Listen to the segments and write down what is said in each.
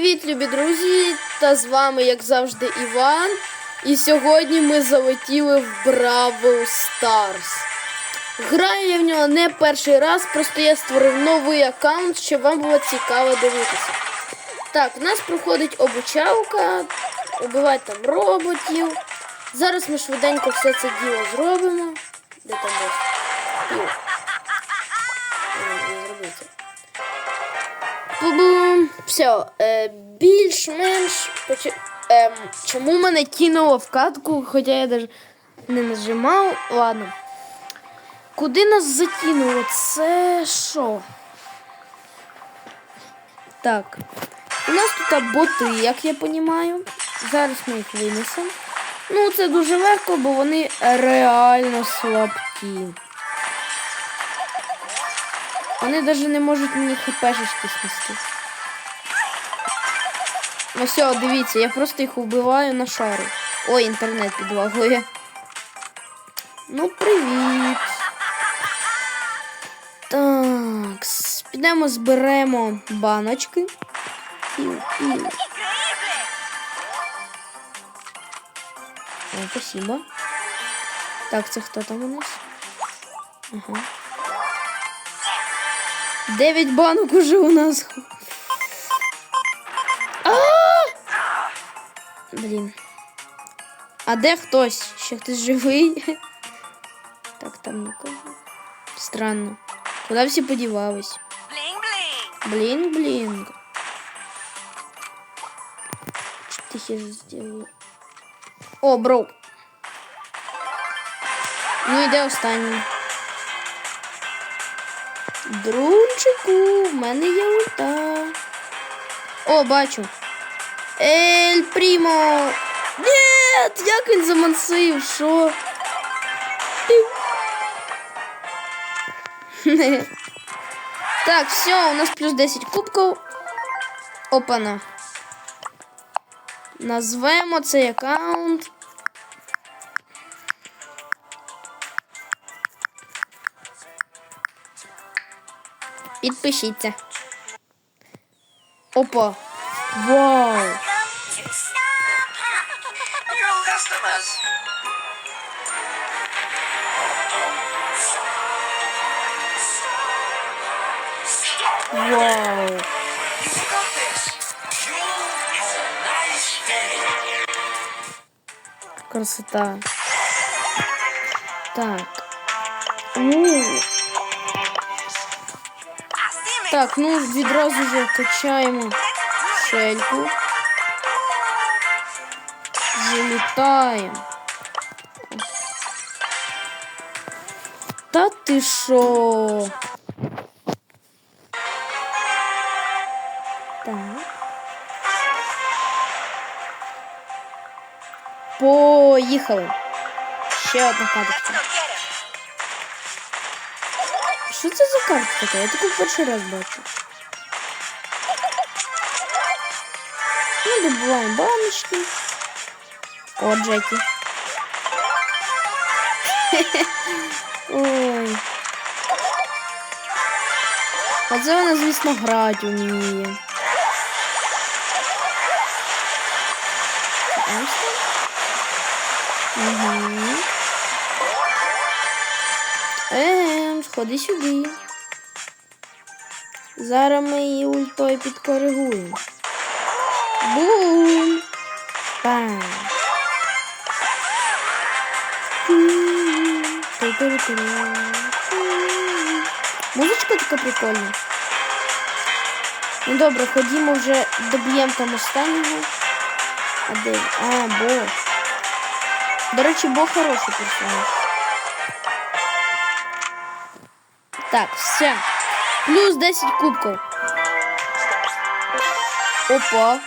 Привіт, любі друзі! Та з вами, як завжди, Іван. І сьогодні ми залетіли в Бравл Старс. Граю я в нього не перший раз, просто я створив новий аккаунт, щоб вам було цікаво дивитися. Так, у нас проходить обучалка, убивати там роботів. Зараз ми швиденько все це діло зробимо. Де там бос? Бум. Все, е, більш-менш. Поч... Ем, чому мене кинуло в катку, хоча я навіть не нажимав. Ладно. Куди нас закинуло? Це що? Так. У нас тут боти, як я розумію. Зараз ми їх винесемо. Ну, це дуже легко, бо вони реально слабкі. Вони навіть не можуть мені хпшечки снести. Ну все, дивіться, я просто їх вбиваю на шару. Ой, інтернет підлагує. Ну, привіт. Так, підемо зберемо баночки. Пів, пів. О, спасибо. Так, це хто там у нас? Ага. Дев'ять банок уже у нас. А! Блін. А де хтось? Ще хтось живий? Так, там нікого. Странно. Куди всі подівались? Блін, блін. Тихе сделаю. О, бро. Ну йде останній. Друнчику, в мене є ульта. О, бачу. Ель Прімо. Нет, як він замансив, що? Так, все, у нас плюс 10 кубків. Опана. Назвемо цей аккаунт. Підпишіться. Опа. Вау! Вау! Красота. Так. Оу. Так, ну відразу вже качаємо шельку. Залітаємо. Та ти що? Так. Поїхали. Ще одна карточка. Що це за карта така? Я таку перший раз бачу. Ну, добуваємо баночки. О, Джекі. Ой. Оце вона, звісно, грати вміє. Угу. Ем, сюди. Зараз ми її ультою підкоригуємо. Бум! Пам! Музичка така прикольна. Ну добре, ходімо вже доб'ємо там останнього. А де? А, Бо. До речі, Бо хороший персонаж. Так, все. Плюс 10 кубків. Опа.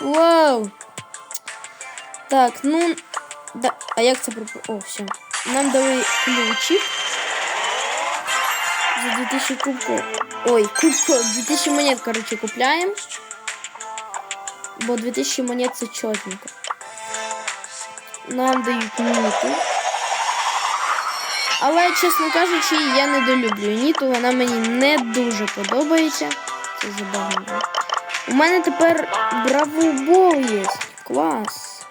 Вау. Так, ну. Да. А як це пропо... О, все. Нам дали ключик. За 2000 кубків. Ой, кубків. 2000 монет, короче, купляємо. Бо 2000 монет це чотненько. Нам дають ніку. Але, чесно кажучи, я недолюблю Ніту, вона мені не дуже подобається. Це забагато. У мене тепер бравобол є. Клас.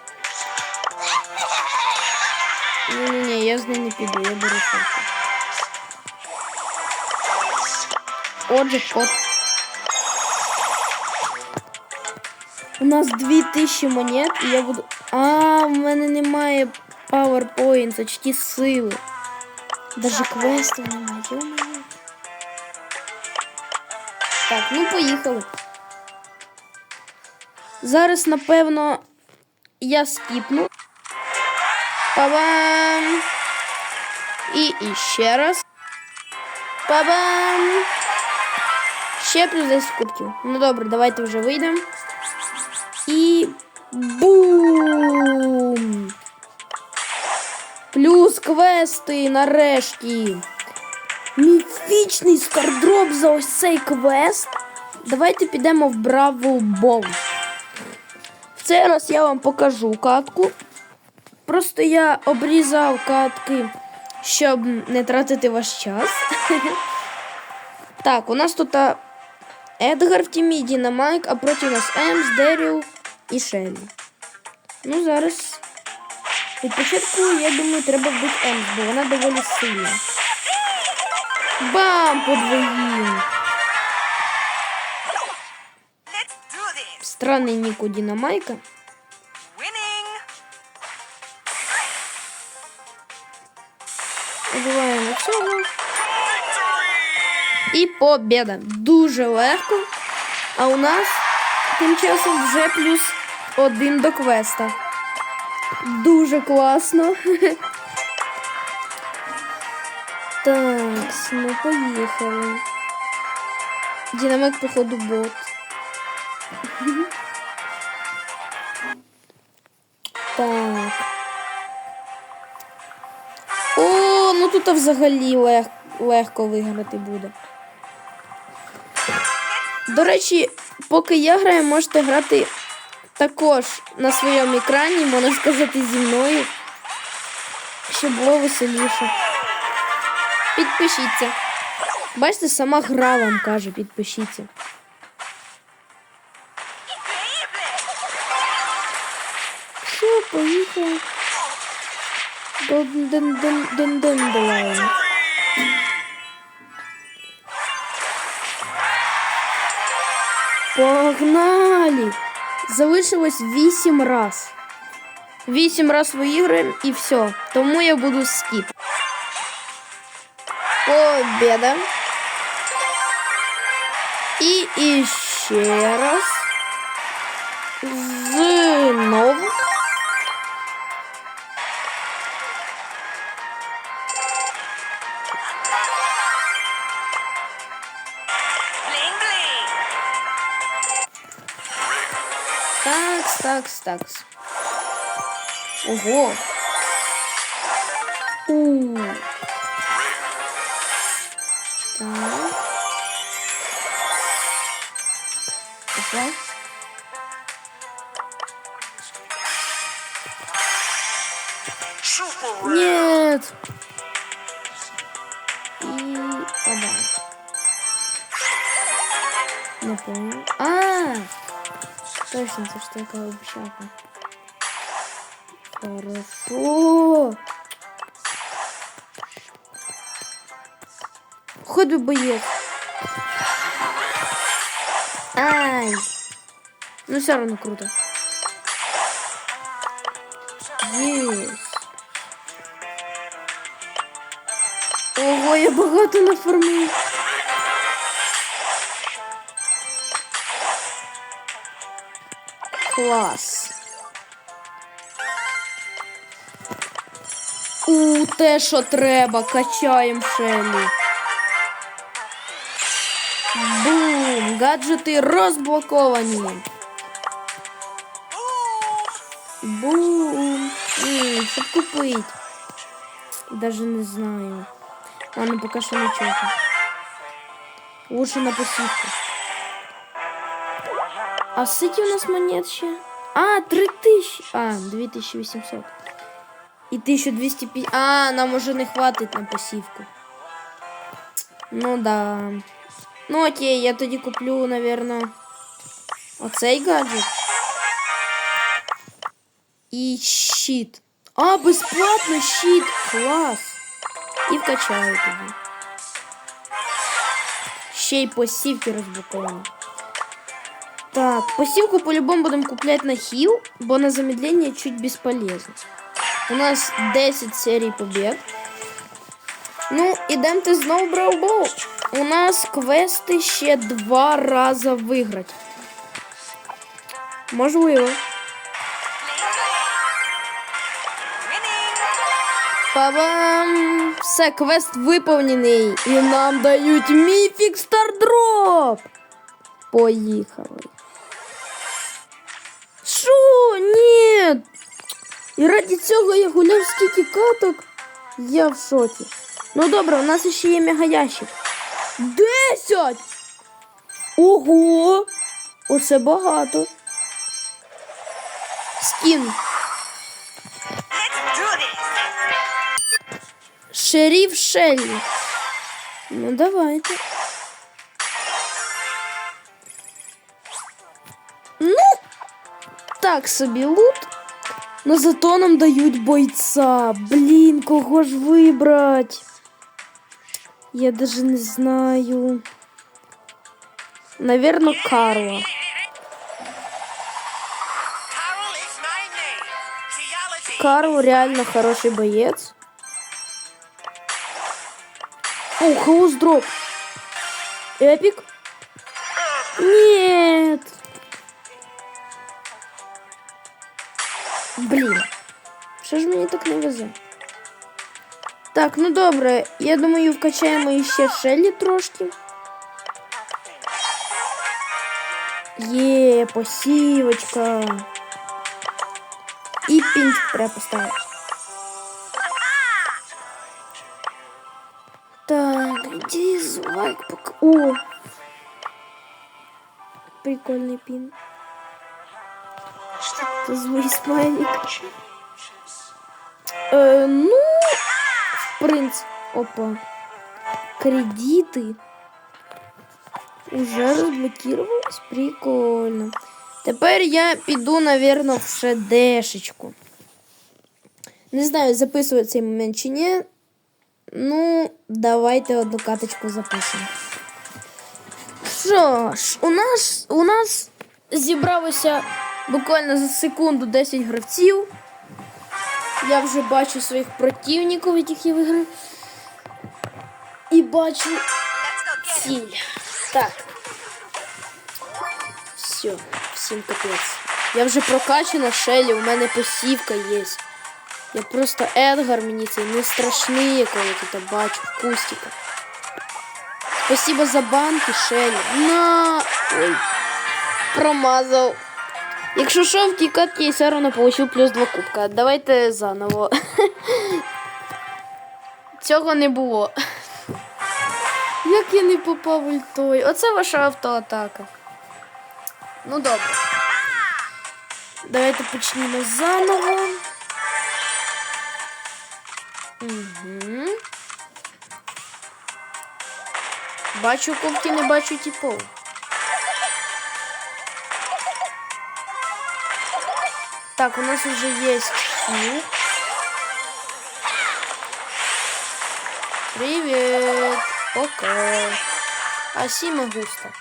Ні-ні-ні, я з нею не піду, я беру шорти. Отже, кот. У нас 2000 монет, і я буду. А, в мене немає PowerPoint, очки сили. Даже квестів немає. Ё-моё. Так, ну поїхали. Зараз, напевно, я скіпну. Па-бам! І іще раз. Па-бам! Ще плюс 10 кубків. Ну добре, давайте вже вийдемо. І бум! Квести нарешті. Міфічний скардроп за ось цей квест. Давайте підемо в Бравл Бол. В цей раз я вам покажу катку. Просто я обрізав катки, щоб не тратити ваш час. Так, у нас тут Едгар в тімі, Дінамайк, а проти нас Емс, Деріл і Шелі. Ну, зараз. Від початку, я думаю, треба вбити Емс, бо вона доволі сильна. Бам! Подвоїм! Странний нік у Дінамайка. Убиваємо цього. І побіда. Дуже легко. А у нас тим часом вже плюс один до квеста. Дуже класно. Так, ну поїхали. Динамик, походу, бот. Так. О, ну тут взагалі лег... легко виграти буде. До речі, поки я граю, можете грати також на своєму екрані, можна сказати, зі мною. Щоб було веселіше. Підпишіться. Бачите, сама гра вам каже, підпишіться. Все, поїхали. Дон-дон-дон-дон-дон-дон. Погнали! Залишилось 8 раз. 8 раз виіграємо і все. Тому я буду скіп. Победа. І іще раз. Такс, такс, такс. Ого. У. Так. Опа. Нет. И оба. Не понял. А, точно, что такое обшака. Хорошо. Хоть бы боец. Ай. Ну все равно круто. Есть. Ого, я багато нафармив. Клас. У, те, що треба, качаємо Шелі. Бум! Гаджети розблоковані. Бум! М, Щоб купити. Даже не знаю. Ладно, поки що нічого. Лучше на посівку. А скільки у нас монет ще? А, 3000. А, 2800. І 1250. А, нам уже не хватить на посівку. Ну да. Ну окей, я тоді куплю, наверное, Оцей гаджет. І щит. А, безплатно щит. Клас. І вкачаю тоді. Ще й посівки розблоковано. Так, посівку по-любому будемо купляти на хіл, бо на замедление чуть бесполезно. У нас 10 серій побед. Ну, ідемте знову Браубол. У нас квести ще два рази виграти. Можливо. Па-бам! Все, квест виповнений. І нам дають міфік стардроп. Поїхали. Ні. І раді цього я гуляв скільки каток. Я в шокі. Ну добре, у нас ще є мегаящик. Десять! Ого! Оце багато. Скін. Do Шеллі. Ну, давайте. Ну, так собі лут. Но зато нам дають бойця. Блін, кого ж вибрать? Я даже не знаю. Наверно, Карла. Карл реально хороший боец. О, хаус дроп. Эпик? Нет. Що ж мені так не везе? Так, ну добре. Я думаю, вкачаємо іще Шеллі трошки. Є, посівочка. І пінчик треба поставити. Так, дизлайк пока. О! Прикольный пин. Что это за смайлик? Э, ну, в принципе, опа. Кредиты уже разблокировались. Прикольно. Тепер я піду, наверное, в шедешечку. Не знаю, записую цей момент чи ні. Ну, давайте одну каточку запишемо. Що ж, у нас, у нас зібралося буквально за секунду 10 гравців. Я вже бачу своїх противників, яких я виграв. І бачу ціль. Так. Все, всім капець. Я вже прокачана Шелі, у мене посівка є. Я просто Едгар мені цей не страшний, коли тут бачу в кустиках. Спасибо за банки, Шелі. На. Ой. Промазав. Якщо що, в тій катці я все одно получив плюс 2 кубка. Давайте заново. Цього не було. Як я не попав ультой? Оце ваша автоатака. Ну добре. Давайте почнімо заново. Угу. Бачу кубки, не бачу типов. Так, у нас уже есть хил. Привет. Пока. А Сима густо.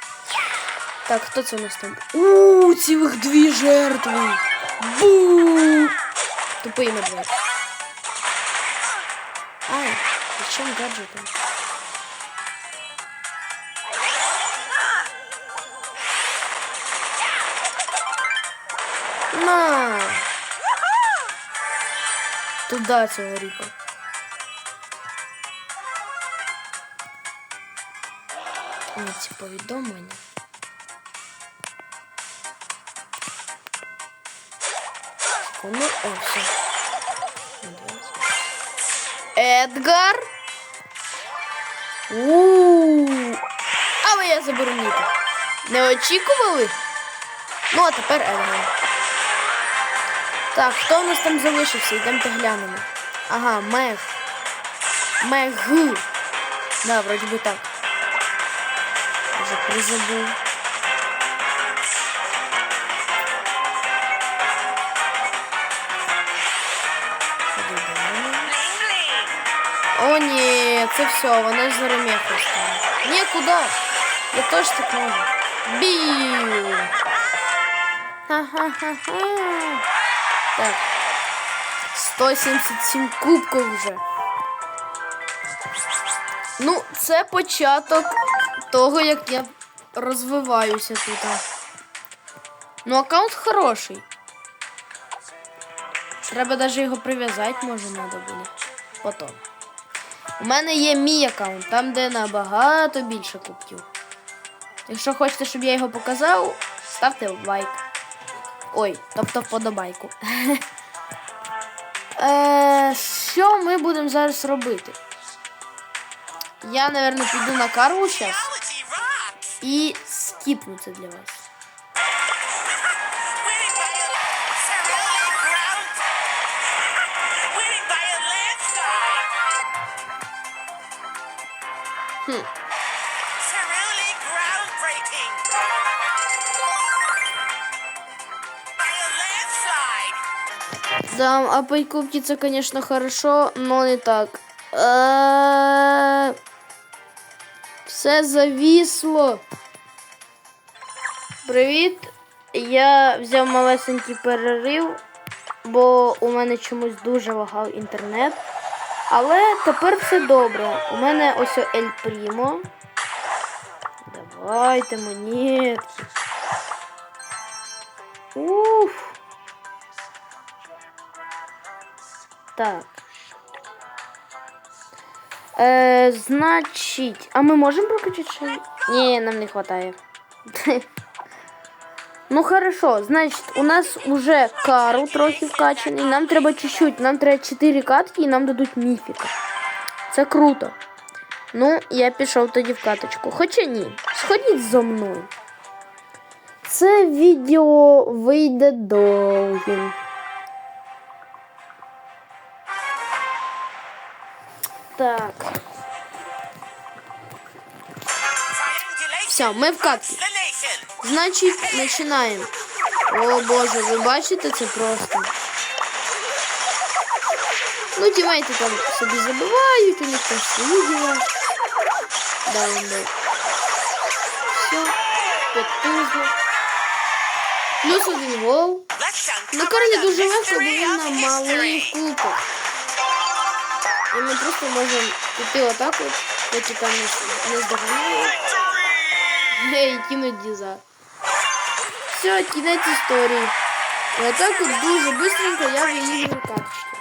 Так, хто це у нас там? У, цілих дві жертви. Бу! Тупий медведь. Ай, зачем гаджеты? На! Туда цього ріка. О, ці повідомлення. Секунду. О, все. Едгар. у Але я заберу Ніка. Не очікували? Ну, а тепер Едгар. Так, хто у нас там залишився? Йдемо поглянемо. Ага, мех. Мех. Да, вроді би так. Вже призабув. О, ні, це все, вона ж заремеху стала. Ні, куди? Я теж так можу. Бі! Ха-ха-ха-ха! Так. 177 кубків вже. Ну, це початок того, як я розвиваюся тут. Ну, аккаунт хороший. Треба навіть його прив'язати, може, треба буде. Потім. У мене є мій аккаунт, там де набагато більше кубків. Якщо хочете, щоб я його показав, ставте лайк. Ой, тобто вподобайку. Е, що ми будемо зараз робити? Я, мабуть, піду на карву зараз і скіпну це для вас. Да, а по кубки це, конечно, хорошо, но не так. Е, Все завісло. Привіт. Я взяв малесенький перерив, бо у мене чомусь дуже лагав інтернет. Але тепер все добре. У мене ось Ель Прімо. Давайте монетки. Так. Е, значить, а ми можемо прокачати ще? Ні, нам не вистачає. Ну хорошо, значить, у нас уже кару трохи вкачаний. Нам треба чуть-чуть, нам треба 4 катки і нам дадуть міфіка. Це круто. Ну, я пішов тоді в каточку. Хоча ні, сходіть зо мною. Це відео вийде довгим. Так. Triangulation. Все, ми в катці. The nation. Значить, починаємо. О боже, ви бачите це просто. Ну, тімейти там собі забивають, у них там свої діла. Да, вон да. Все, потужно. Плюс один гол. Let's На uncover Карлі the дуже легко, бо mystery він of на малий history. І ми просто можемо піти отак от, поки там не, здоганяють. Гей, кинуть діза. Все, кінець історії. І отак от дуже швидко я виїжджу карточки.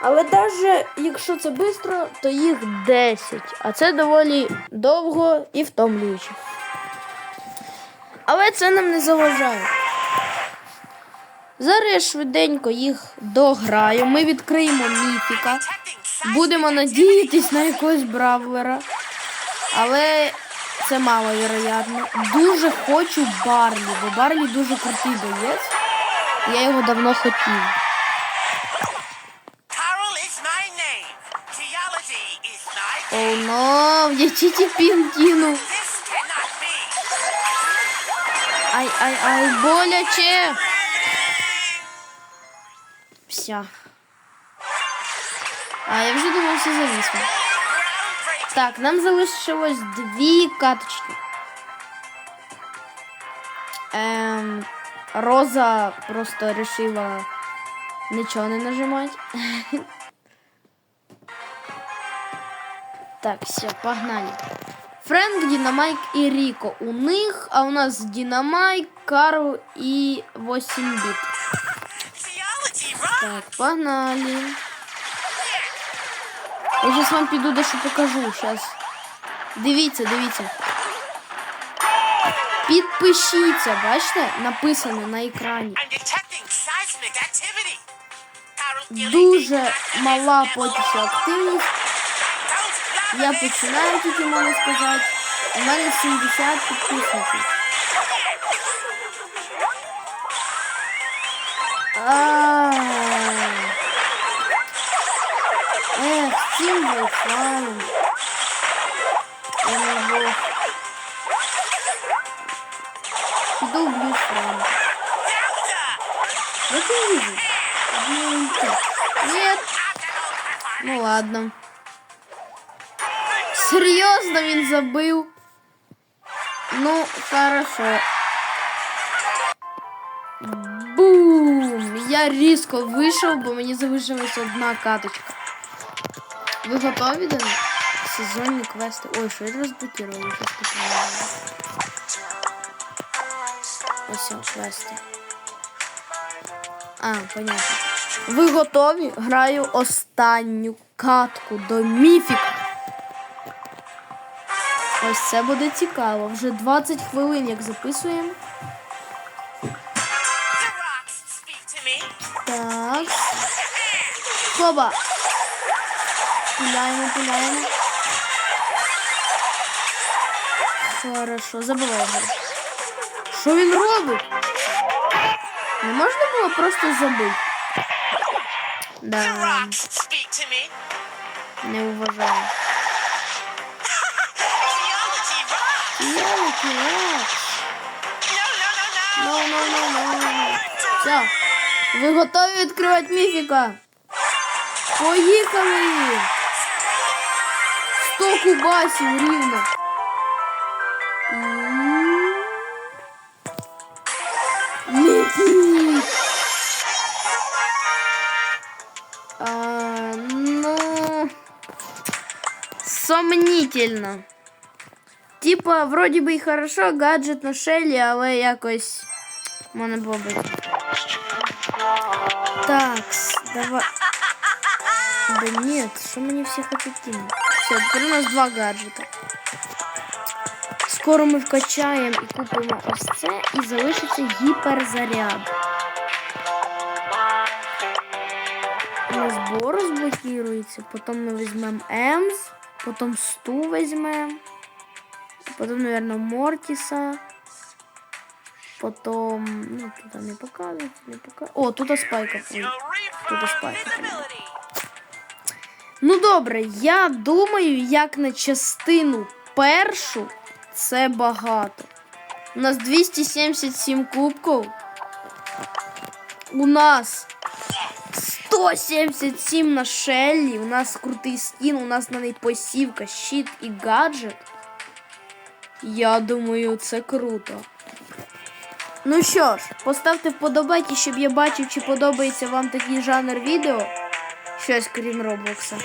Але навіть якщо це швидко, то їх 10. А це доволі довго і втомлююче. Але це нам не заважає. Зараз я швиденько їх дограю. Ми відкриємо міфіка. Будемо надіятись на якогось бравлера. Але це маловероятно. Дуже хочу Барлі, бо Барлі дуже крутий боєць. Я його давно хотів. Оу, но, я тільки пін кинув. This cannot be. Ай, ай, ай, боляче. Вся. А, я вже думав, все. Groundbreaking. Так, нам залишилось дві каточки. Ем, Роза просто решила нічого не нажимати. Так, все, погнали. Френк, Динамайк і Ріко. У них, а у нас Динамайк, Карл і 8 біт. Geology rock. Так, погнали. Я зараз вам піду дещо покажу. Зараз. Дивіться, дивіться. Підпишіться, бачите? Написано на екрані. I'm detecting seismic activity. Carol Gilly Дуже being мала active поки yellow. що активність. Don't Я love this. починаю тільки можна сказати. У мене 70 підписників. А. Ех, з цим вайфаєм. Я не бог. Піду вб'ю Франка. Delta. Вот я вижу. Одно ульти. Нет. Ну ладно. Серйозно він забив. Ну, хорошо. Бум! Я різко вийшов, бо мені залишилась одна каточка. Ви готові до? Сезонні квести. Ой, що я розблокувала? Щось таке. Ось квести. А, понятно. Ви готові? Граю останню катку до міфіка. Ось це буде цікаво. Вже 20 хвилин, як записуємо. Так. Хоба. Пуляємо, пуляємо. Хорошо, забивай його. Що він робить? Не можна було просто забити. Да, не ну. Все. Ви готові відкривати міфіка? Поїхали! 100 кубасів рівно. М. Міфік! А, ну... Сомнительно. Типа, вроді би і хорошо, гаджет на шелі, але якось мене бобить. Так, давай. Да нет, що мені всі хочуть кинути? Все, тепер у нас два гаджета. Скоро ми вкачаємо і купимо ось це, і залишиться гіперзаряд. У нас Бо розблокується, потім ми візьмемо Емс, потім Сту візьмемо. Потом, наверное, Мортиса. Потом, ну, тут не показывает, не показывает. О, тут спайка. Ой. Тут спайка. Ну добре, я думаю, як на частину першу це багато. У нас 277 кубків. У нас 177 на шеллі. У нас крутий скін, у нас на неї посівка, щит і гаджет. Я думаю, це круто. Ну що ж, поставте вподобайки, щоб я бачив, чи подобається вам такий жанр відео. Щось крім Роблокса.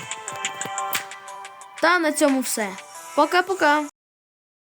Та на цьому все. Пока-пока.